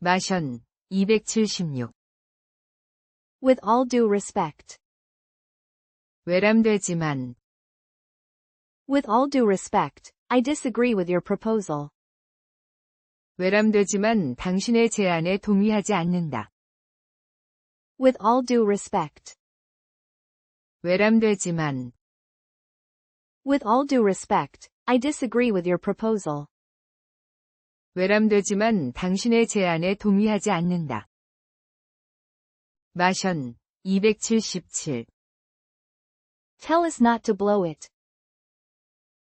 마션 276 With all due respect. 외람되지만 With all due respect, I disagree with your proposal. 외람되지만 당신의 제안에 동의하지 않는다. With all due respect. 외람되지만 With all due respect, I disagree with your proposal. 외람되지만 당신의 제안에 동의하지 않는다. 마션 277 Tell us not to blow it.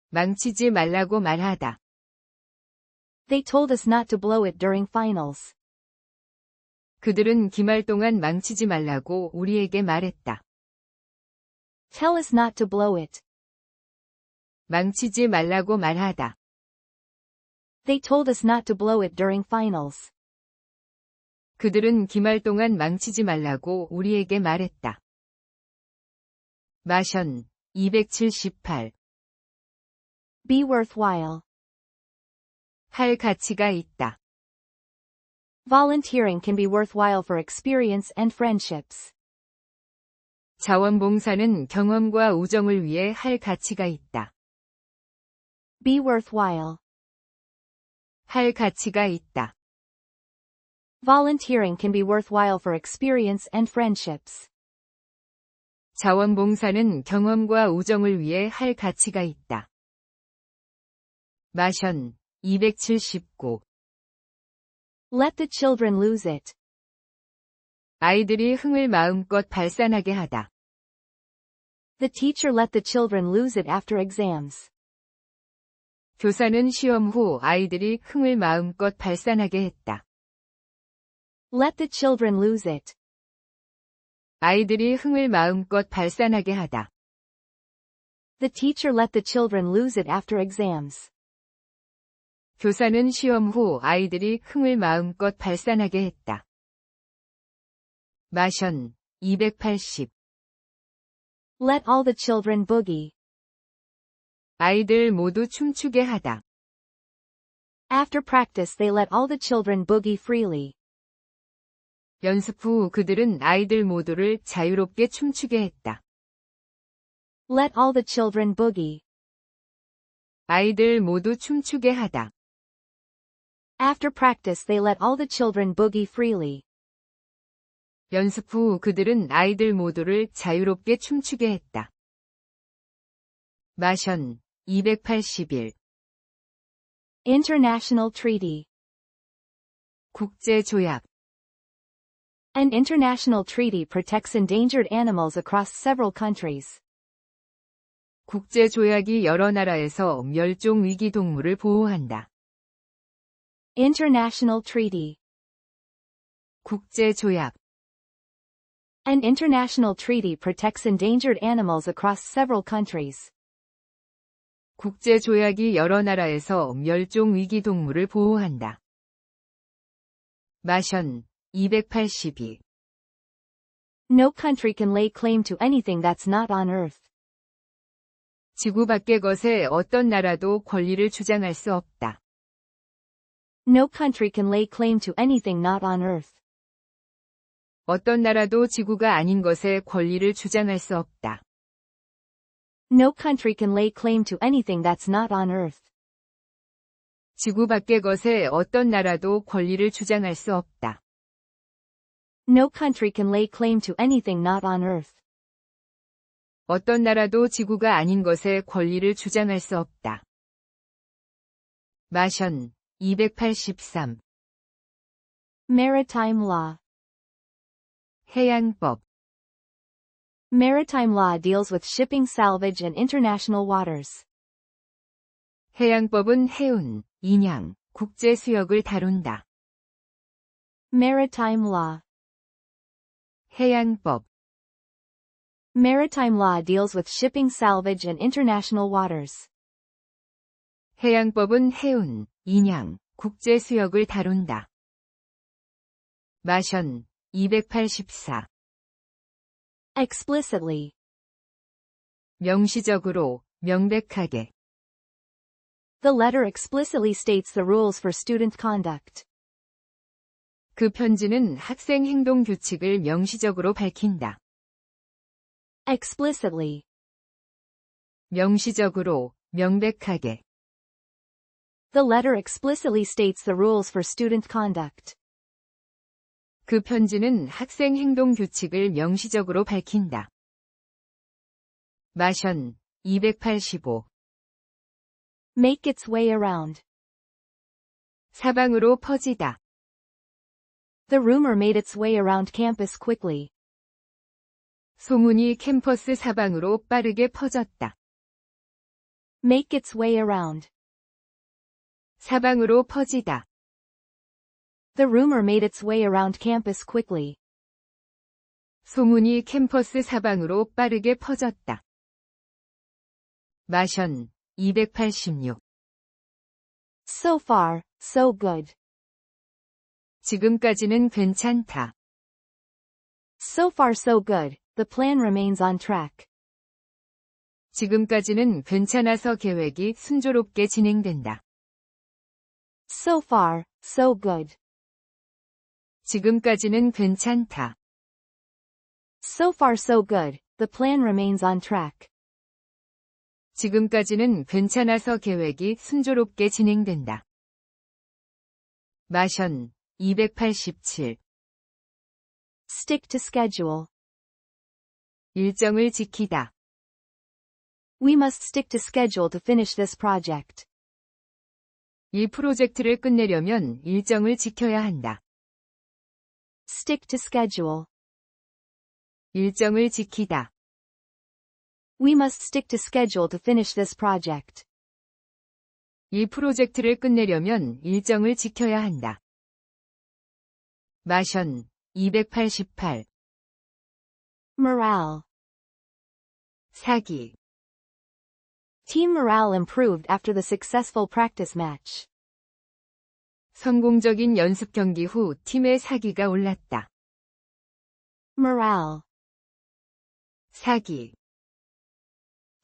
망치지 말라고 말하다. They told us not to blow it during finals. 그들은 기말 동안 망치지 말라고 우리에게 말했다. Tell us not to blow it. 망치지 말라고 말하다. They told us not to blow it during finals. 그들은 기말 동안 망치지 말라고 우리에게 말했다. 마션 278 Be worthwhile. 할 가치가 있다. Volunteering can be worthwhile for experience and friendships. 자원봉사는 경험과 우정을 위해 할 가치가 있다. Be worthwhile. 할 가치가 있다. Volunteering can be worthwhile for experience and friendships. 자원봉사는 경험과 우정을 위해 할 가치가 있다. 마션 279 Let the children lose it. 아이들이 흥을 마음껏 발산하게 하다. The teacher let the children lose it after exams. 교사는 시험 후 아이들이 흥을 마음껏 발산하게 했다. Let the children lose it. 아이들이 흥을 마음껏 발산하게 하다. The teacher let the children lose it after exams. 교사는 시험 후 아이들이 흥을 마음껏 발산하게 했다. 마션 280 Let all the children boogie. 아이들 모두 춤추게 하다. After practice they let all the children boogie freely. 연습 후 그들은 아이들 모두를 자유롭게 춤추게 했다. Let all the children boogie. 아이들 모두 춤추게 하다. After practice they let all the children boogie freely. 연습 후 그들은 아이들 모두를 자유롭게 춤추게 했다. 마션 281 International Treaty. 국제 조약 An international treaty protects endangered animals across several countries. 국제 조약이 여러 나라에서 멸종 위기 동물을 보호한다. International Treaty. 국제 조약 An international treaty protects endangered animals across several countries. 국제조약이 여러 나라에서 멸종 위기 동물을 보호한다. 마션 282 No country can lay claim to anything that's not on Earth. 지구 밖의 것에 어떤 나라도 권리를 주장할 수 없다. No country can lay claim to anything not on Earth. 어떤 나라도 지구가 아닌 것에 권리를 주장할 수 없다. No country can lay claim to anything that's not on Earth. 지구 밖의 것에 어떤 나라도 권리를 주장할 수 없다. No country can lay claim to anything not on Earth. 어떤 나라도 지구가 아닌 것에 권리를 주장할 수 없다. 마션 283 Maritime Law 해양법 Maritime law deals with shipping salvage and international waters. 해양법은 해운, 인양, 국제 수역을 다룬다. Maritime law 해양법 Maritime law deals with shipping salvage and international waters. 해양법은 해운, 인양, 국제 수역을 다룬다. 마션 284 Explicitly. 명시적으로, 명백하게. The letter explicitly states the rules for student conduct. 그 편지는 학생 행동 규칙을 명시적으로 밝힌다. explicitly, 명시적으로, 명백하게. the letter explicitly states the rules for student conduct. 그 편지는 학생 행동 규칙을 명시적으로 밝힌다. 마션 285 Make its way around. 사방으로 퍼지다. The rumor made its way around campus quickly. 소문이 캠퍼스 사방으로 빠르게 퍼졌다. Make its way around. 사방으로 퍼지다. The rumor made its way around campus quickly. 소문이 캠퍼스 사방으로 빠르게 퍼졌다. 마션 286 So far, so good. 지금까지는 괜찮다. So far so good, the plan remains on track. 지금까지는 괜찮아서 계획이 순조롭게 진행된다. So far, so good. 지금까지는 괜찮다. So far so good, the plan remains on track. 지금까지는 괜찮아서 계획이 순조롭게 진행된다. 마션 287 Stick to schedule. 일정을 지키다. We must stick to schedule to finish this project. 이 프로젝트를 끝내려면 일정을 지켜야 한다. Stick to schedule. 일정을 지키다. We must stick to schedule to finish this project. 이 프로젝트를 끝내려면 일정을 지켜야 한다. 마션 288 Morale. 사기 Team morale improved after the successful practice match. 성공적인 연습 경기 후 팀의 사기가 올랐다. Morale. 사기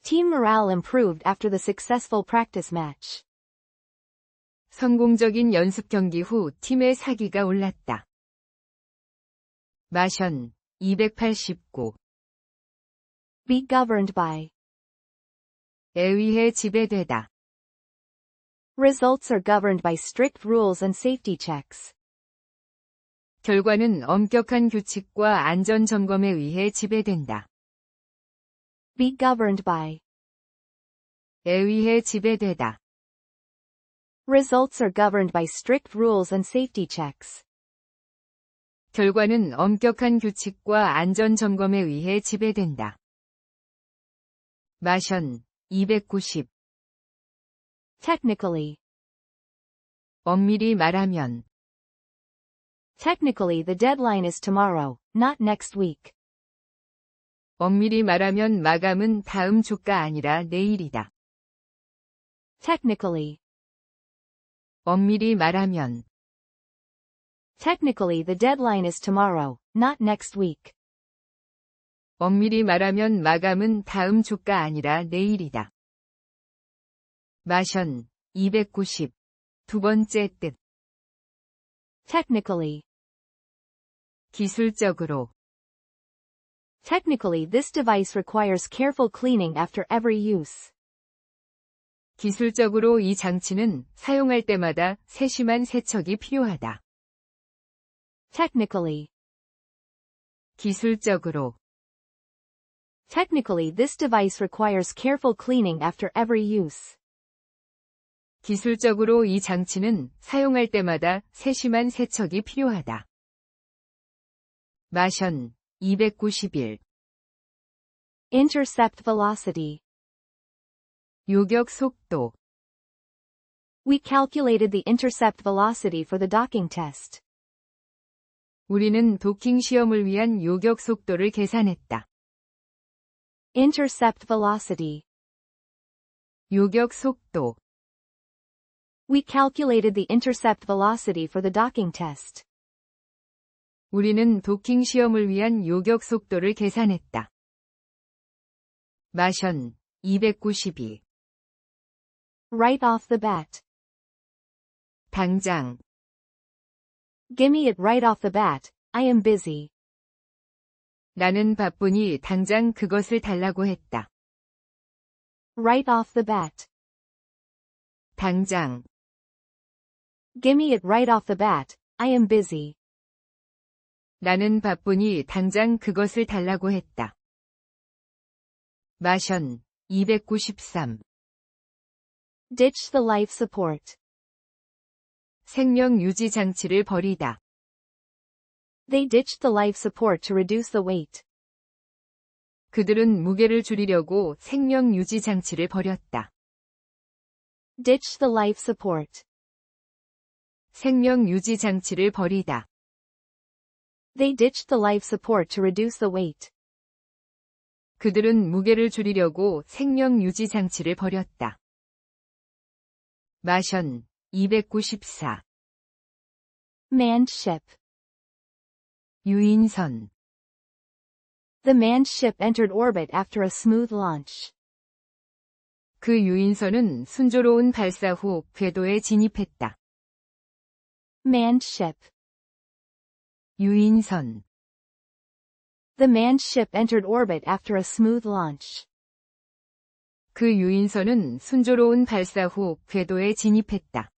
Team morale improved after the successful practice match. 성공적인 연습 경기 후 팀의 사기가 올랐다. 마션 289 Be governed by. 에 의해 지배되다. Results are governed by strict rules and safety checks. 결과는 엄격한 규칙과 안전 점검에 의해 지배된다. Be governed by. 에 의해 지배되다. Results are governed by strict rules and safety checks. 결과는 엄격한 규칙과 안전 점검에 의해 지배된다. 마션 290 Technically. 엄밀히 말하면 Technically the deadline is tomorrow, not next week. 엄밀히 말하면 마감은 다음 주가 아니라 내일이다. Technically. 엄밀히 말하면 Technically the deadline is tomorrow, not next week. 엄밀히 말하면 마감은 다음 주가 아니라 내일이다. 마션 290 두 번째 뜻 Technically. 기술적으로 Technically this device requires careful cleaning after every use. 기술적으로 이 장치는 사용할 때마다 세심한 세척이 필요하다. Technically. 기술적으로 Technically this device requires careful cleaning after every use. 기술적으로 이 장치는 사용할 때마다 세심한 세척이 필요하다. 마션 291 Intercept velocity. 요격 속도 We calculated the intercept velocity for the docking test. 우리는 도킹 시험을 위한 요격 속도를 계산했다. Intercept velocity. 요격 속도 We calculated the intercept velocity for the docking test. 우리는 도킹 시험을 위한 요격 속도를 계산했다. 마션 292 Right off the bat. 당장 Gimme it right off the bat, I am busy. 나는 바쁘니 당장 그것을 달라고 했다. Right off the bat. 당장, Gimme it right off the bat, I am busy. 나는 바쁘니 당장 그것을 달라고 했다. 마션, 293. Ditch the life support. 생명 유지 장치를 버리다. They ditched the life support to reduce the weight. 그들은 무게를 줄이려고 생명 유지 장치를 버렸다. Ditch the life support. 생명 유지 장치를 버리다. They ditched the life support to reduce the weight. 그들은 무게를 줄이려고 생명 유지 장치를 버렸다. 마션, 294. Manned ship. 유인선, The manned ship entered orbit after a smooth launch. 그 유인선은 순조로운 발사 후 궤도에 진입했다. Manned ship. 유인선, The manned ship entered orbit after a smooth launch. 그 유인선은 순조로운 발사 후 궤도에 진입했다.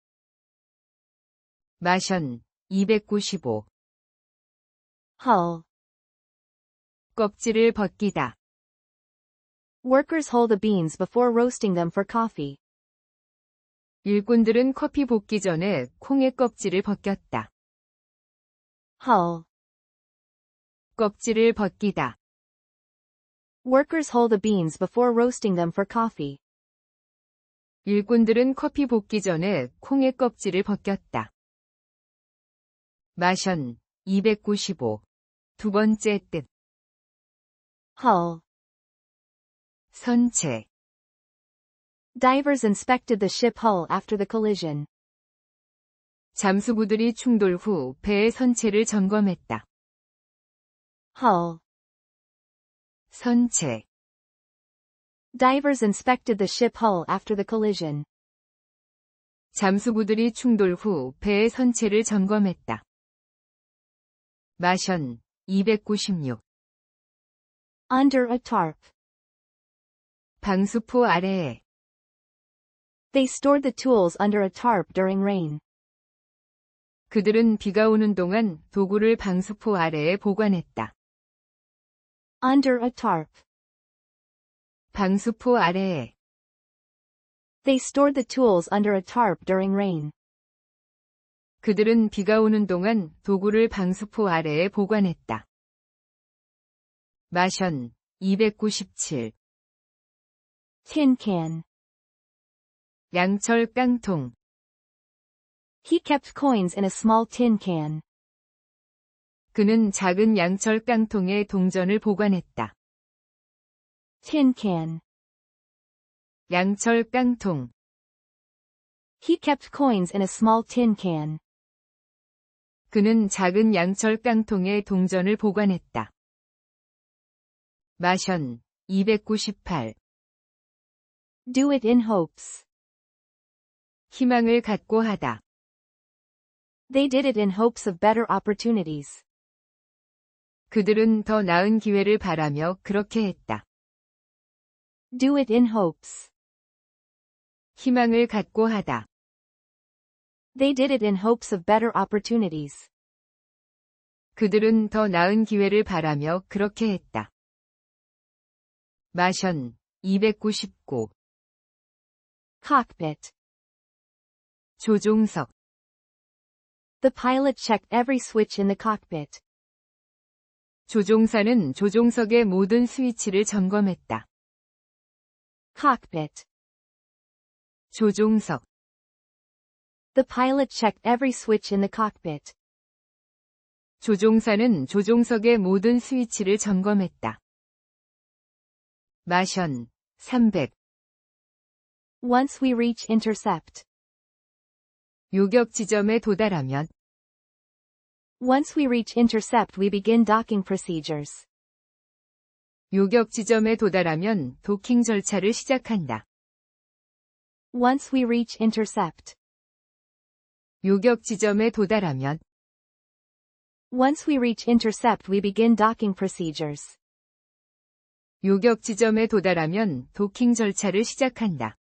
마션, 295. Hull. 껍질을 벗기다. Workers hull the beans before roasting them for coffee. 일꾼들은 커피 볶기 전에 콩의 껍질을 벗겼다. Hull. 껍질을 벗기다. Workers hull the beans before roasting them for coffee. 일꾼들은 커피 볶기 전에 콩의 껍질을 벗겼다. 마션, 295. 두 번째 뜻. Hull. 선체. Divers inspected the ship hull after the collision. 잠수부들이 충돌 후 배의 선체를 점검했다. Hull. 선체. Divers inspected the ship hull after the collision. 잠수부들이 충돌 후 배의 선체를 점검했다. 마션, 296. Under a tarp. 방수포 아래에. They stored the tools under a tarp during rain. 그들은 비가 오는 동안 도구를 방수포 아래에 보관했다. Under a tarp. 방수포 아래에. They stored the tools under a tarp during rain. 그들은 비가 오는 동안 도구를 방수포 아래에 보관했다. 마션, 297. Tin can. 양철 깡통. He kept coins in a small tin can. 그는 작은 양철 깡통에 동전을 보관했다. Tin can. 양철 깡통. He kept coins in a small tin can. 그는 작은 양철 깡통에 동전을 보관했다. 마션, 298. Do it in hopes. 희망을 갖고 하다. They did it in hopes of better opportunities. 그들은 더 나은 기회를 바라며 그렇게 했다. Do it in hopes. 희망을 갖고 하다. They did it in hopes of better opportunities. 그들은 더 나은 기회를 바라며 그렇게 했다. 마션, 299. Cockpit. 조종석. The pilot checked every switch in the cockpit. 조종사는 조종석의 모든 스위치를 점검했다. Cockpit. 조종석. The pilot checked every switch in the cockpit. 조종사는 조종석의 모든 스위치를 점검했다. 마션, 300. Once we reach intercept. 요격 지점에 도달하면, Once we reach intercept we begin docking procedures. 요격 지점에 도달하면 도킹 절차를 시작한다. Once we reach intercept. 요격 지점에 도달하면, Once we reach intercept we begin docking procedures. 요격 지점에 도달하면 도킹 절차를 시작한다.